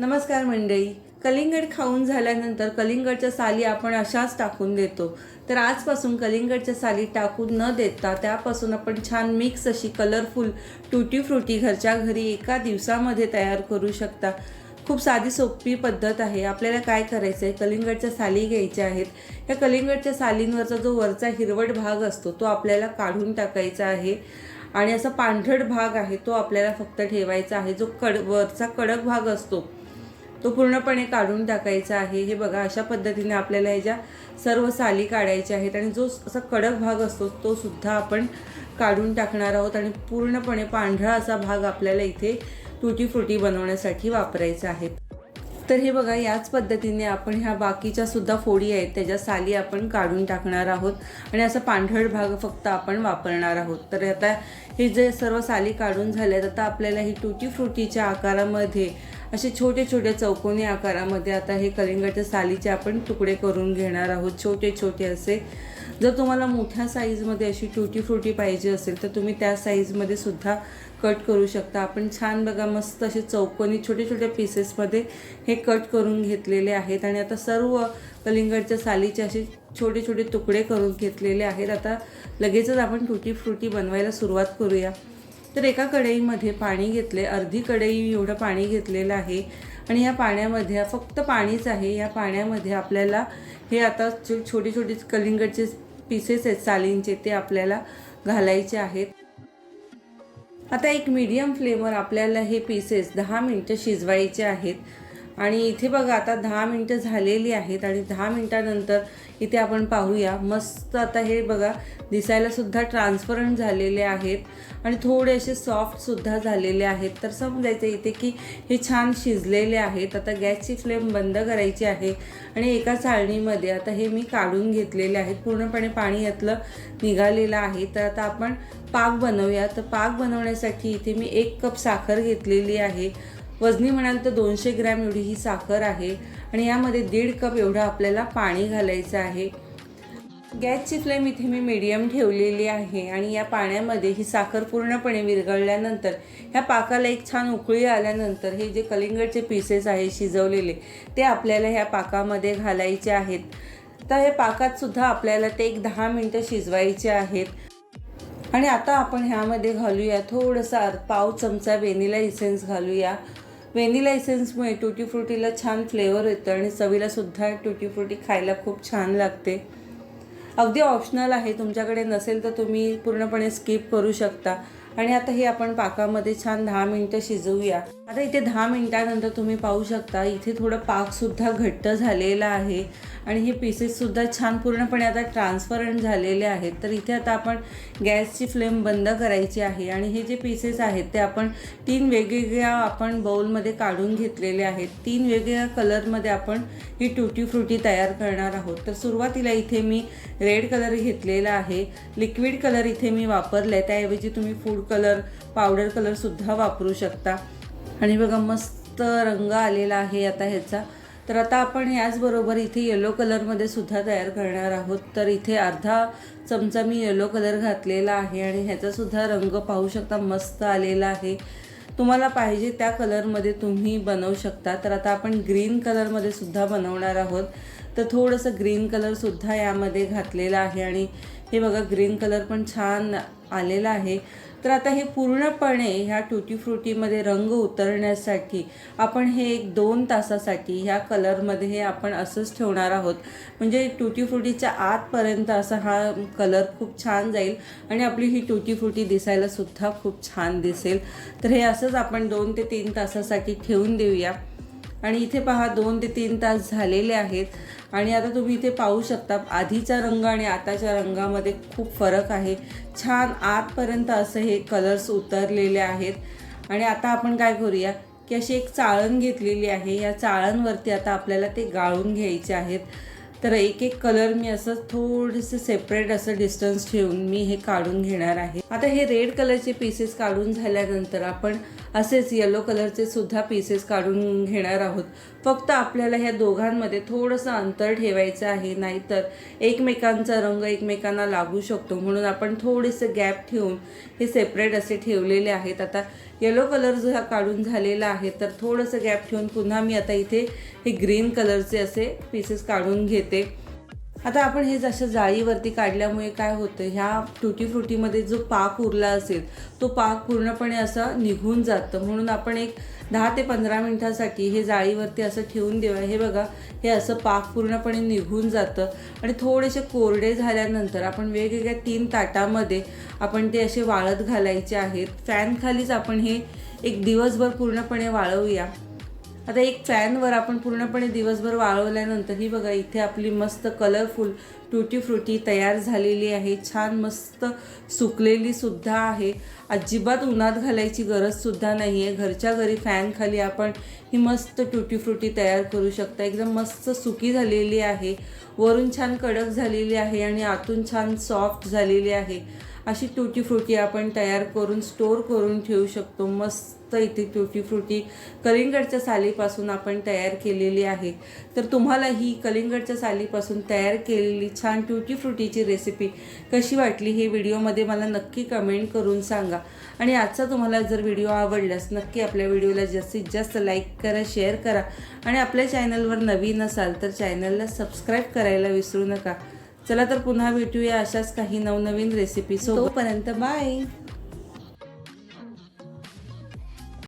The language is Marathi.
नमस्कार मंडळी. कलिंगड खाऊन झाल्यानंतर कलिंगडच्या साली आपण अशाच टाकून देतो. तर आजपासून कलिंगडच्या साली टाकून न देता त्यापासून आपण छान मिक्स अशी कलरफुल टुटी फ्रुटी घरच्या घरी एका दिवसामध्ये तयार करू शकता. खूप साधी सोपी पद्धत आहे. आपल्याला काय करायचं आहे कलिंगडच्या साली घ्यायच्या आहेत. या कलिंगडच्या सालींवरचा जो वरचा हिरवट भाग असतो तो आपल्याला काढून टाकायचा आहे. आणि असा पांढरट भाग आहे तो आपल्याला फक्त ठेवायचा आहे. जो कड वरचा कडक भाग असतो तो पूर्णपणे काढून टाकायचा आहे. हे बघा अशा पद्धतीने आपल्याला ह्याच्या सर्व साली काढायच्या आहेत आणि जो असा कडक भाग असतो तो सुद्धा आपण काढून टाकणार आहोत आणि पूर्णपणे पांढरा असा भाग आपल्याला इथे तुटी फ्रुटी बनवण्यासाठी वापरायचा आहे. तर हे बघा याच पद्धतीने आपण ह्या बाकीच्या सुद्धा फोडी आहेत त्याच्या साली आपण काढून टाकणार आहोत आणि असा पांढर भाग फक्त आपण वापरणार आहोत. तर आता हे जे सर्व साली काढून झाल्यात आता आपल्याला ही टुटी फ्रुटीच्या आकारामध्ये असे छोटे छोटे चौकोनी आकारामध्ये आता हे कलिंगडच्या सालीचे आपण तुकडे करून घेणार आहोत. छोटे छोटे असे. जर तुम्हाला मोठ्या साईजमध्ये अशी टुटी फ्रुटी पाहिजे असेल तर तुम्ही त्या साईजमध्ये सुद्धा कट करू शकता. आपण छान बघा मस्त असे चौकोनी छोटे छोटे पीसेसमध्ये हे कट करून घेतलेले आहेत. आणि आता सर्व कलिंगडच्या सालीचे असे छोटे छोटे तुकडे करून घेतलेले आहेत. आता लगेचच आपण टुटी फ्रुटी बनवायला सुरुवात करूया. तर एका कढईमध्ये पाणी घेतले अर्धी कढई एवढं पाणी घेतलेलं आहे. आणि या पाण्यामध्ये फक्त पाणीच आहे या पाण्यामध्ये आपल्याला हे आता छो- छोटे छोटे कलिंगडचे पीसेस आहेत सालींचे ते आपल्याला घालायचे आहेत. आता एक मीडियम फ्लेमवर आपल्याला हे पीसेस दहा मिनटं शिजवायचे आहेत. आणि इथे बघा आता दहा मिनटं झालेली आहेत आणि दहा मिनटानंतर इथे आपण पाहूया. मस्त आता हे बघा दिसायला सुद्धा ट्रान्सपरंट झालेले आहेत आणि थोडे असे सॉफ्टसुद्धा झालेले आहेत. तर समजायचं इथे की हे छान शिजलेले आहेत. आता गॅसची फ्लेम बंद करायची आहे आणि एका चाळणीमध्ये आता हे मी काढून घेतलेले आहेत. पूर्णपणे पाणी यातलं निघालेलं आहे. तर आता आपण पाक बनवूया. तर पाक बनवण्यासाठी इथे मी एक कप साखर घेतलेली आहे. वजनी म्हणाल तर दोनशे ग्रॅम एवढी ही साखर आहे आणि यामध्ये दीड कप एवढं आपल्याला पाणी घालायचं आहे. गॅसची फ्लेम इथे मी मीडियम ठेवलेली आहे आणि या पाण्यामध्ये ही साखर पूर्णपणे विरघळल्यानंतर ह्या पाकाला एक छान उकळी आल्यानंतर हे जे कलिंगडचे पीसेस आहे शिजवलेले ते आपल्याला ह्या पाकामध्ये घालायचे आहेत. तर हे पाकातसुद्धा आपल्याला ते एक दहा मिनटं शिजवायचे आहेत. आणि आता आपण ह्यामध्ये घालूया थोडंसं पाव चमचा व्हेनिला इसेन्स घालूया. व्हेनिला एसेन्समुळे टुटी फ्रुटीला छान फ्लेवर येतं आणि चवीला सुद्धा टुटी फ्रुटी खायला खूप छान लागते. अगदी ऑप्शनल आहे. तुमच्याकडे नसेल तर तुम्ही पूर्णपणे स्किप करू शकता. आणि आता हे आपण पाकामध्ये छान दहा मिनटं शिजवूया. आता इथे दहा मिनटानंतर तुम्ही पाहू शकता इथे थोडं पाकसुद्धा घट्ट झालेलं आहे. आणि हे पीसेससुद्धा छान पूर्णपणे आता ट्रान्सपरंट झालेले आहेत. तर इथे आता आपण गॅसची फ्लेम बंद करायची आहे. आणि हे जे पीसेस आहेत ते आपण तीन वेगवेगळ्या आपण बाउलमध्ये काढून घेतलेले आहेत. तीन वेगवेगळ्या कलरमध्ये आपण ही टुटी फ्रुटी तयार करणार आहोत. तर सुरुवातीला इथे मी रेड कलर घेतलेला आहे. लिक्विड कलर इथे मी वापरला आहे त्याऐवजी तुम्ही फूड कलर पावडर कलरसुद्धा वापरू शकता. आणि बघा मस्त रंग आलेला आहे आता ह्याचा. तर आता आपण याचबरोबर इथे येलो कलरमध्ये सुद्धा तयार करणार आहोत. तर इथे अर्धा चमचा मी येलो कलर घातलेला आहे आणि ह्याचासुद्धा रंग पाहू शकता मस्त आलेला आहे. तुम्हाला पाहिजे त्या कलरमध्ये तुम्ही बनवू शकता. तर आता आपण ग्रीन कलरमध्ये सुद्धा बनवणार आहोत. तर थोडंसं ग्रीन कलरसुद्धा यामध्ये घातलेलं आहे आणि हे बघा ग्रीन कलर पण छान आलेला आहे. तर आता हे पूर्णपणे ह्या टुटी फ्रुटीमध्ये रंग उतरण्यासाठी आपण हे एक दोन तासासाठी ह्या कलरमध्ये हे आपण असंच ठेवणार आहोत. म्हणजे टुटी फ्रुटीच्या आतपर्यंत असा हा कलर खूप छान जाईल आणि आपली ही टुटी फ्रुटी दिसायलासुद्धा खूप छान दिसेल. तर हे असंच आपण दोन ते तीन तासासाठी ठेवून देऊया. आणि इथे पहा दोन ते तीन तास झालेले आहेत. आणि आता तुम्ही इथे पाहू शकता आधीचा रंग आणि आताच्या रंगामध्ये खूप फरक आहे. छान आतपर्यंत असं हे कलर्स उतरलेले आहेत. आणि आता आपण काय करूया की अशी एक चाळण घेतलेली आहे. या चाळणवरती आता आपल्याला ते गाळून घ्यायचे आहेत. तर एक एक कलर मी असं थोडंसं सेपरेट असं डिस्टन्स ठेवून मी हे काढून घेणार आहे. आता हे रेड कलरचे पीसेस काढून झाल्यानंतर आपण असेच येलो कलरचे सुद्धा पीसेस काढून घेणार आहोत. फक्त आपल्याला ह्या दोघांमध्ये थोडंसं अंतर ठेवायचं आहे नाहीतर एकमेकांचा रंग एकमेकांना लागू शकतो. म्हणून आपण थोडेसे गॅप ठेवून हे सेपरेट असे ठेवलेले आहेत. आता येलो कलर जो हा काढून झालेला आहे तर थोडंसं गॅप ठेवून पुन्हा मी आता इथे हे ग्रीन कलरचे असे पीसेस काढून घेते. आता आपण हे जसं जाळीवरती काढल्यामुळे काय होतं ह्या टुटी फ्रुटीमध्ये जो पाक उरला असेल तो पाक पूर्णपणे असं निघून जातं. म्हणून आपण एक दहा ते पंधरा मिनटासाठी हे जाळीवरती असं ठेवून देऊया. हे बघा हे असं पाक पूर्णपणे निघून जातं. आणि थोडेसे कोरडे झाल्यानंतर आपण वेगवेगळ्या तीन ताटामध्ये आपण ते असे वाळत घालायचे आहेत. फॅनखालीच आपण हे एक दिवसभर पूर्णपणे वाळवूया. आता एक फॅनवर आपण पूर्णपणे दिवसभर वाळवल्यानंतर ही बघा इथे आपली मस्त कलरफुल टुटी फ्रुटी तयार झालेली आहे. छान मस्त सुकलेली सुद्धा आहे. अजिबात उन्हात घालायची गरजसुद्धा नाही आहे घरच्या घरी फॅनखाली आपण ही मस्त टुटी फ्रुटी तयार करू शकता. एकदम मस्त सुकी झालेली आहे. वरून छान कडक झालेली आहे आणि आतून छान सॉफ्ट झालेली आहे. अशी तुटी फ्रुटी आपण तयार करून स्टोर करून ठेवू शकतो. मस्त इथे तुटी फ्रुटी. कलिंगडच्या सालीपासून आपण तयार केलेली आहे. तर तुम्हाला ही कलिंगडच्या सालीपासून तयार केलेली छान टुटी फ्रुटीची रेसिपी कशी वाटली हे व्हिडिओमध्ये मला नक्की कमेंट करून सांगा. आणि आजचा तुम्हाला जर व्हिडिओ आवडल्यास नक्की आपल्या व्हिडिओला जास्तीत जास्त लाईक करा शेअर करा. आणि आपल्या चॅनलवर नवीन असाल तर चॅनलला सबस्क्राईब करायला विसरू नका. चला तर पुन्हा भेटूया अशाच काही नवनवीन रेसिपी तोपर्यंत बाय